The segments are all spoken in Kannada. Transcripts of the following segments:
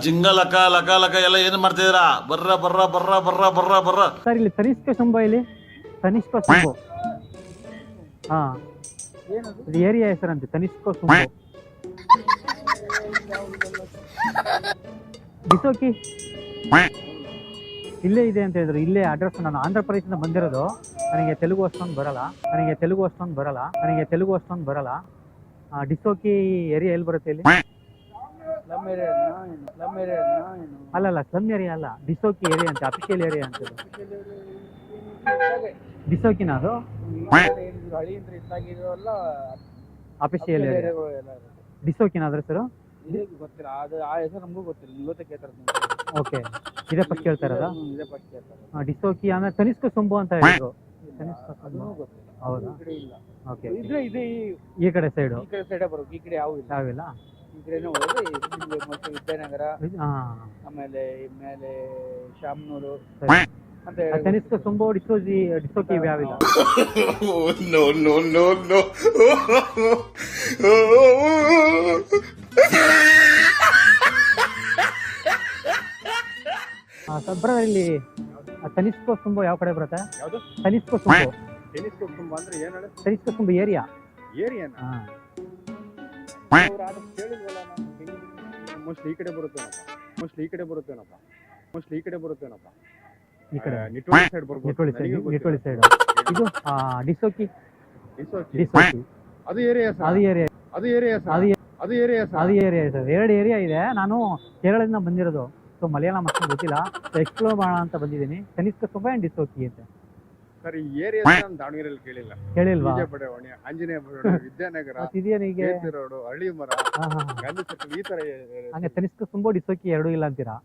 ಜಿಂಗ ಲಕ ಲಕ ಲಕ, ಎಲ್ಲ ಏನ್ ಮಾಡ್ತಿದ್ದೀರಾ ಬರ್ರ ಬರ್ರ ಬರ್ರ ಬರ್ರ ಬರ್ರ ಬರ್ರ. ಸರ್, ಇಲ್ಲಿ ತನಿಷ್ಕ ಶುಂಭ ಇಲ್ಲಿ. ತನಿಷ್ಕ ಸುಂಬು ಹಾ. ಇದು ಏರಿಯಾ ಹೆಸರಂತೆ, ತನಿಷ್ಕ ಸುಂಬು ಬಿಸೋಕಿ. ಇಲ್ಲೇ ಇದೆ ಅಂತ ಹೇಳಿದ್ರು. ಇಲ್ಲೇ ಅಡ್ರೆಸ್ ನಾನು ಆಂಧ್ರ ಪ್ರದೇಶದಿಂದ ಬಂದಿರೋದು. ನನಗೆ ತೆಲುಗು ಅಷ್ಟೊಂದು ಬರಲ್ಲ. ನನಗೆ ತೆಲುಗು ಅಷ್ಟೊಂದು ಬರಲ್ಲ. ನನಗೆ ತೆಲುಗು ಅಷ್ಟೊಂದು ಬರಲ್ಲ. ಡಿಸೋಕಿ ಏರಿಯಾ ಎಲ್ಲಿ ಬರುತ್ತೆ ಇಲ್ಲಿ? ಏರಿಯಾನ ಏನು ಸ್ಲಮ್ ಅಲ್ಲಲ್ಲ ಏರಿಯಾ ಅಲ್ಲ ಡಿಸೋಕಿ ಏರಿಯಾ ಅಂತ ಅಫಿಷಿಯಲ್ ಏರಿಯಾ ಅಂತ. ಡಿಸೋಕಿನ ಅದು? Official area. ಡಿಸೋಕಿನ ಅದ್ರ ಇದೇ ಗೊತ್ತಿಲ್ಲ ಅದು ಆ ಹೆಸರು? ನಮಗೂ ಗೊತ್ತಿಲ್ಲ ಇವತ್ತೇ ಕೇಳ್ತಾರೆ ಓಕೆ ಇದೇ ಫಸ್ಟ್ ಕೇಳ್ತಾ ಇರೋದಾ? ಇದೇ ಫಸ್ಟ್ ಕೇಳ್ತಾರೆ ಡಿಸೋಕಿ ಆಮೇಲೆ ಕನಿಷ್ಕ ಸೊಂಬು ಅಂತ ಹೇಳಿದ್ರು. ಹೌದಾ? ಈ ಕಡೆ ಇಲ್ಲ. ಓಕೆ. ಇದ್ರೆ ಇದೆ ಈ ಈ ಕಡೆ ಸೈಡ್ ಈ ಕಡೆ ಸೈಡೇ ಬರೋದು ಈ ಕಡೆ ಯಾವ ಇಲ್ಲ. ಯಾವಿಲ್ಲ ಹೋದ್ರೆ ಇಲ್ಲಿ ಮತ್ತು ವಿದ್ಯಾನಗರ ಹಾ. ಆಮೇಲೆ ಮೇಲೆ ಶಾಮನೂರು ಸರಿ. ಅಂತ ಯಾವಿಲ್ಲ. ನೋ ನೋ ನೋ ಇಲ್ಲಿ ತನಿಷ್ಕ ಸೊಂಬು ಯಾವ ಕಡೆ ಬರುತ್ತೆ? ಯಾವುದು? ತನಿಸ್ಕೋ ಸೊಂಬು ಟೆನಿಸ್ ಕುಟುಂಬ ಅಂದ್ರೆ ಏನು ಹೇಳಿ? ತನಿಷ್ಕ ಸೊಂಬು ಏರಿಯಾ ಏರಿಯಾನ ಮೋಸ್ಟ್ಲಿ ಈ ಕಡೆ ಬರುತ್ತೇನಪ್ಪ? ಮೋಸ್ಟ್ಲಿ ಈ ಕಡೆ ಬರುತ್ತೇನಪ್ಪ? ಮೋಸ್ಟ್ಲಿ ಈ ಕಡೆ ಬರುತ್ತೇನಪ್ಪ? ಈ ಕಡೆ. ನಿಟ್ವಾಳಿ ಸೈಡ್ ಬರ್ಬೋದು. ನಿಟ್ವಳಿ ಸೈಡ್ ನನಗೆ ನಿಟ್ವಳಿ ಸೈಡ್ ಇದು ಆ, ಡಿಸೋಕಿ. ಡಿಸೋಕಿ ಅದು ಏರಿಯಾ ಸರ್ ಅದು ಏರಿಯಾ ಅದು ಏರಿಯಾ ಸರ್ ಅದು ಅದು ಏರಿಯಾ ಸರ್ ಅದು ಏರಿಯಾ ಸರ್ ಎರಡು ಏರಿಯಾ ಇದೆ. ನಾನು ಕೇರಳದಿಂದ ಬಂದಿರೋದು. ಸೊ ಮಲಯಾಳಂ ಅಷ್ಟೇ ಗೊತ್ತಿಲ್ಲ. ಎಕ್ಸ್ಪ್ಲೋರ್ ಮಾಡೋಣ ಅಂತ ಬಂದಿದ್ದೀನಿ. ಕನಿಷ್ಠ ಸುಬ್ಬ ಆ್ಯಂಡ್ ಡಿಸೋಕಿ ಅಂತ. ಸರ್ ಈ ಏರಿಯಾ ನಾನು ದಾವಣಗೆರೆಯಲ್ಲಿ ಕೇಳಿಲ್ಲ. ಕೇಳಿಲ್ವಾ? ವಿಜಯ ಬಡಾವಣೆ ಆಂಜನೇಯ ಬಡಾವಣೆ ವಿದ್ಯಾನಗರ ಇದೇನಿಗೆ? ರೋಡು ಹಳ್ಳಿ ಮರ ಗಾಂಧಿ ಸರ್ಕಲ್ ಈ ತರ ಹಂಗೆ ತನಿಷ್ಕ ಸುಂಬೋ ಸೋಕಿ ಎರಡು ಇಲ್ಲ ಅಂತೀರಾ?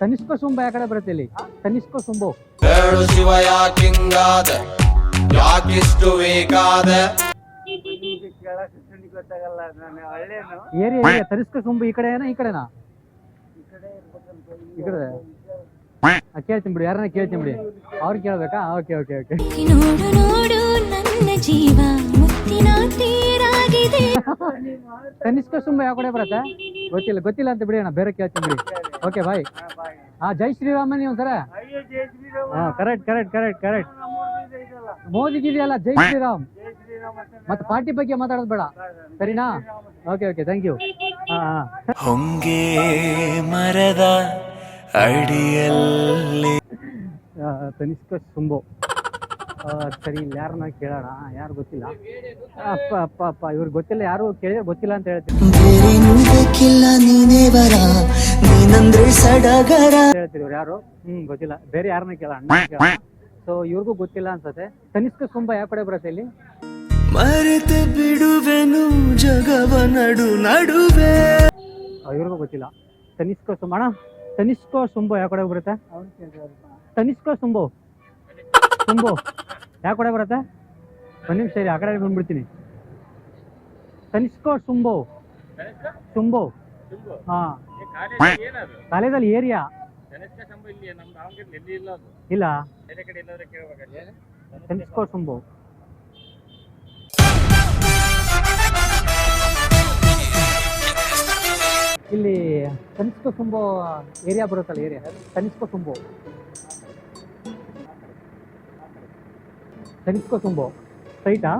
ತನಿಷ್ಕ ಸುಂಬ ಯಾಕಡೆ ಬರುತ್ತೆ ಇಲ್ಲಿ? ತನಿಷ್ಕ ಸುಂಬೋ. ಹೇಳು ಶಿವ ಯಾಕಿಂಗಾದ ಯಾಕಿಷ್ಟು ಬೇಕಾದ ಗೊತ್ತಾಗಲ್ಲ ನಾನು ಹಳ್ಳೇನು ಏರಿ ತನಿಷ್ಕ ಸುಂಬು ಈ ಕಡೆನಾ ಈ ಕಡೆನಾ? ಈ ಕಡೆ. ಇರ್ಬೇಕಂತ ಈ ಕಡೆ ಆ, ಕೇಳ್ತೀನಿ ಬಿಡಿ ಯಾರನ್ನ ಕೇಳ್ತೀನಿ ಬಿಡಿ. ಅವ್ರಿಗೆ ಕೇಳ್ಬೇಕಾ? Okay okay okay. ನೋಡು ನೋಡು ನನ್ನ ಜೀವ. ಮುತ್ತಿನ ತೀರಾಗಿದೆ ತನಿಷ್ಕ ಸುಂಬ ಯಾವ ಕಡೆ ಬರುತ್ತೆ? ಗೊತ್ತಿಲ್ಲ ಗೊತ್ತಿಲ್ಲ ಅಂತ ಬಿಡಿ ಅಣ್ಣ ಬೇರೆ ಕೇಳ್ತೀನಿ ಬಿಡಿ. ಓಕೆ ಬಾಯ್ ಹಾ ಜೈ ಶ್ರೀರಾಮ ನೀವು ಸರ ಅಯ್ಯೋ ಜೈ ಶ್ರೀರಾಮ. ಹಾ ಕರೆಕ್ಟ್ ಕರೆಕ್ಟ್ ಕರೆಕ್ಟ್ ಕರೆಕ್ಟ್ ಇದೆಯಲ್ಲ. ಮೋದಿಗಿದೆಯಲ್ಲ ಜೈ ಶ್ರೀರಾಮ್. ಜೈ ಶ್ರೀರಾಮ ಅಂತ ಮತ್ತೆ ಪಾರ್ಟಿ ಬಗ್ಗೆ ಮಾತಾಡೋದು ಬೇಡ. ಸರಿನಾ? ಓಕೆ ಓಕೆ ಥ್ಯಾಂಕ್ ಯು ಹಾ ಹಾ. ಹೊಂಗೆ ಮರದ ಅಡಿಯಲ್ಲಿ. ತನಿಷ್ಕ ಸುಂಬು. ಸರಿ ಇಲ್ಲಿ ಯಾರನ್ನ ಕೇಳೋಣ? ಯಾರು ಗೊತ್ತಿಲ್ಲ. ಅಪ್ಪ ಅಪ್ಪ ಅಪ್ಪ ಇವ್ರಿಗೆ ಗೊತ್ತಿಲ್ಲ ಯಾರು ಕೇಳಿದ್ರೆ ಗೊತ್ತಿಲ್ಲ ಅಂತ ಹೇಳ್ತೀನಿ. ಬೇರೇನೂ ಬೇಕಿಲ್ಲ ನೀನೇ ಬರ ನೀನಂದ್ರೆ ಸಡಗರ. ಹೇಳ್ತೀರಿ ಇವ್ರು ಯಾರು? ಹ್ಮ್ ಗೊತ್ತಿಲ್ಲ. ಬೇರೆ ಯಾರನ್ನ ಕೇಳೋಣ? ಸೊ ಇವ್ರಿಗೂ ಗೊತ್ತಿಲ್ಲ ಅನ್ಸತ್ತೆ. ತನಿಷ್ಕ ಸುಂಬ ಯಾವ ಕಡೆ ಬರುತ್ತೆ ಇಲ್ಲಿ? ಮರೆತು ಬಿಡುವೆನು ಜಗವ ನಡು ನಡುವೆ. ಆ, ಇವ್ರಿಗೂ ಗೊತ್ತಿಲ್ಲ. ತನಿಷ್ಕ ಸುಂಬ ಅಣ್ಣ ತನಿಷ್ಕ ಸುಂಬು ಯಾವ ಕಡೆ ಬರುತ್ತೆ? ತನಿಷ್ಕ ಸುಂಬೋ ಸುಂಬೋ ಯಾವ ಕಡೆ ಬರುತ್ತೆ? ಒಂದು ನಿಮಿಷ ಆ ಕಡೆ ಬಂದ್ಬಿಡ್ತೀನಿ. ತನಿಷ್ಕ ಸುಂಬೋ ಸುಂಬೋ ಹಾ. ಕಾಲೇಜಲ್ಲಿ ಏರಿಯಾ? ಇಲ್ಲ ತನಿಷ್ಕ ಸುಂಬು ಇಲ್ಲಿ ತನಿಷ್ಕ ಸುಂಬು ಏರಿಯಾ ಬರುತ್ತಲ್ಲ ಏರಿಯಾ ತನಿಷ್ಕ ಸುಂಬು ತನಿಷ್ಕ ಸುಂಬು ಸೈಟಾ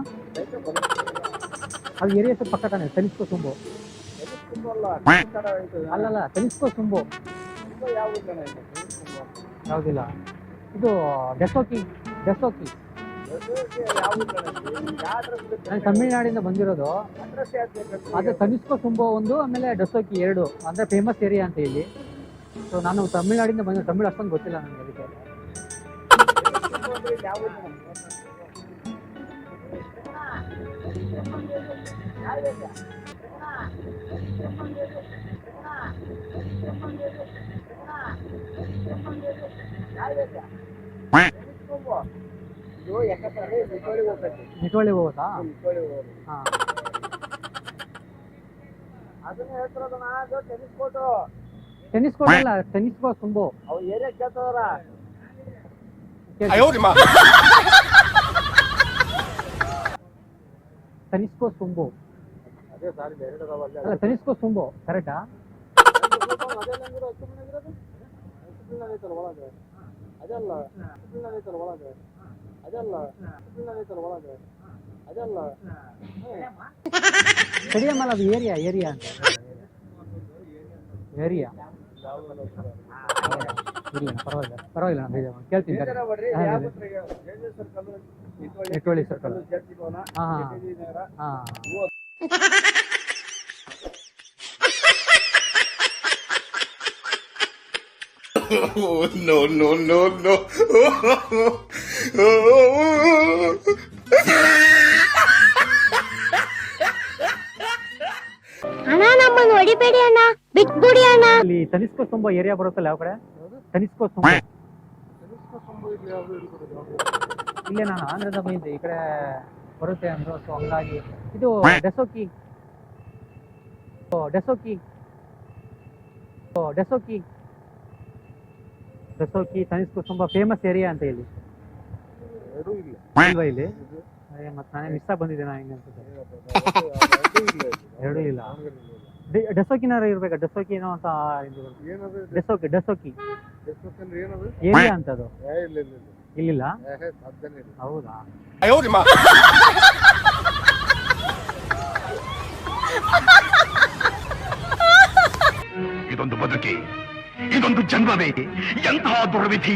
ಅದು ಏರಿಯಾ ಸ್ವಲ್ಪ ಪಕ್ಕ ತಾನೆ. ತನಿಷ್ಕ ಸುಂಬು ಅಲ್ಲಲ್ಲ ತನಿಷ್ಕ ಸುಂಬು ಯಾವುದಿಲ್ಲ. ಇದು ಡೆಸೋಕಿ ಡೆಸೋಕಿ ನಾನು ತಮಿಳ್ನಾಡಿಂದ ಬಂದಿರೋದು. ಅದೇ ತನಿಸ್ಕೋ ಸುಂಬೋ ಒಂದು, ಆಮೇಲೆ ಡೆಸೋಕಿ ಎರಡು. ಅಂದ್ರೆ ಫೇಮಸ್ ಏರಿಯಾ ಅಂತ ಇಲ್ಲಿ ಸೊ ನಾನು ತಮಿಳ್ನಾಡಿಂದ ಬಂದ ತಮಿಳು ಅಷ್ಟೊಂದು ಗೊತ್ತಿಲ್ಲ ನನಗೆ ಅದಕ್ಕೆ. ನಿಟ್ವಳ್ಳಿಗೆ ಹೋಗುತ್ತಾ? ಹಾ. ಅದನ್ನ ಹೇಳ್ತಿರೋದು ಅದು ಟೆನಿಸ್ ಕೋರ್ಟು ಟೆನ್ನಿಸ್ ಕೋರ್ಟ್ ಅಲ್ಲ ಟೆನ್ನಿಸ್ ಕೋರ್ಟ್ ತುಂಬು. ಟೆನ್ನಿಸ್ ಕೋರ್ಟ್ ತುಂಬು. ಅದೇ ಸಾರಿ ಅದಾವ ಅಲ್ಲಿ ಟೆನ್ನಿಸ್ ಕೋರ್ಟ್ ತುಂಬು. ಕರೆಕ್ಟಾ ಐತಲ್ಲ ಒಳಗೆ. ಅದೆಲ್ಲ ಐತಲ್ಲ ಒಳಗೆ. ಅದೆಲ್ಲ ಐತಲ್ಲ ಒಳಗೆ. ಅದೆಲ್ಲ. ಕಡಿಯಮ್ಮ ಅದು ಏರಿಯಾ ಏರಿಯಾ ಏರಿಯಾ. ಇಲ್ಲ ಪರವಾಗಿಲ್ಲ ಪರವಾಗಿಲ್ಲ ನಾನು ಕೇಳ್ತೀನಿ ಸರ್ಕಲ್ ಹಾ ಹಾ. No, no, no, no. ಅಣ್ಣ ನಮ್ಮನ್ನು ಹೊಡಿಬೇಡಿ ಅಣ್ಣ. ಬಿಟ್ಬಿಡಿ ಅಣ್ಣ. ಇಲ್ಲಿ ತನಿಸ್ಕೋ ತುಂಬಾ ಏರಿಯಾ ಬರುತ್ತಲ್ಲ ಯಾವ ಕಡೆ? ತನಿಸ್ಕೋ ತುಂಬಾ ಇಲ್ಲೇ ನಾನು ಆಂಧ್ರದ ಬಂದಿದ್ದೆ ಈ ಕಡೆ ಬರುತ್ತೆ ಅಂದ್ರು ಸೊ ಹಂಗಾಗಿ. ಇದು ಡೆಸೋಕಿ. ಓ, ಡೆಸೋಕಿ. ಓ, ಡೆಸೋಕಿ. ಡೆಸೋಕಿ ತನಿಸ್ಕು ತುಂಬಾ ಫೇಮಸ್ ಏರಿಯಾ ಅಂತ ಹೇಳಿ. ಎರಡೂ ಇಲ್ಲ. ಇಲ್ವಾ ಇಲ್ಲಿ? ಮತ್ತೆ ನಾನೇ ಮಿಸ್ ಬಂದಿದ್ದೆ ನಾ ಹಿಂಗೆ ಅನ್ಸುತ್ತೆ ಎರಡೂ ಇಲ್ಲ. ಡಸೋಕಿನಾರ ಇರ್ಬೇಕಾ? ಡಸೋಕಿ ಏನೋ ಅಂತ ಡಸೋಕಿ ಡಸೋಕಿ ಏನದು ಡೆಸೋಕಿ ಡೆಸೋಕಿ. ಡಿಸ್ಕಷನ್ ಏನದು ಏರಿಯಾ ಅಂತ ಅದು ಇಲ್ಲ ಇಲ್ಲ ಇಲ್ಲ. ಇಲ್ಲಿಲ್ಲ? ಇಲ್ಲ. ಹೌದಾ? ಇದೊಂದು ಬದುಕಿ. ಇದೊಂದು ಜನ್ಮವೇ ಎಂತಹ ದುರ್ವಿಧಿ?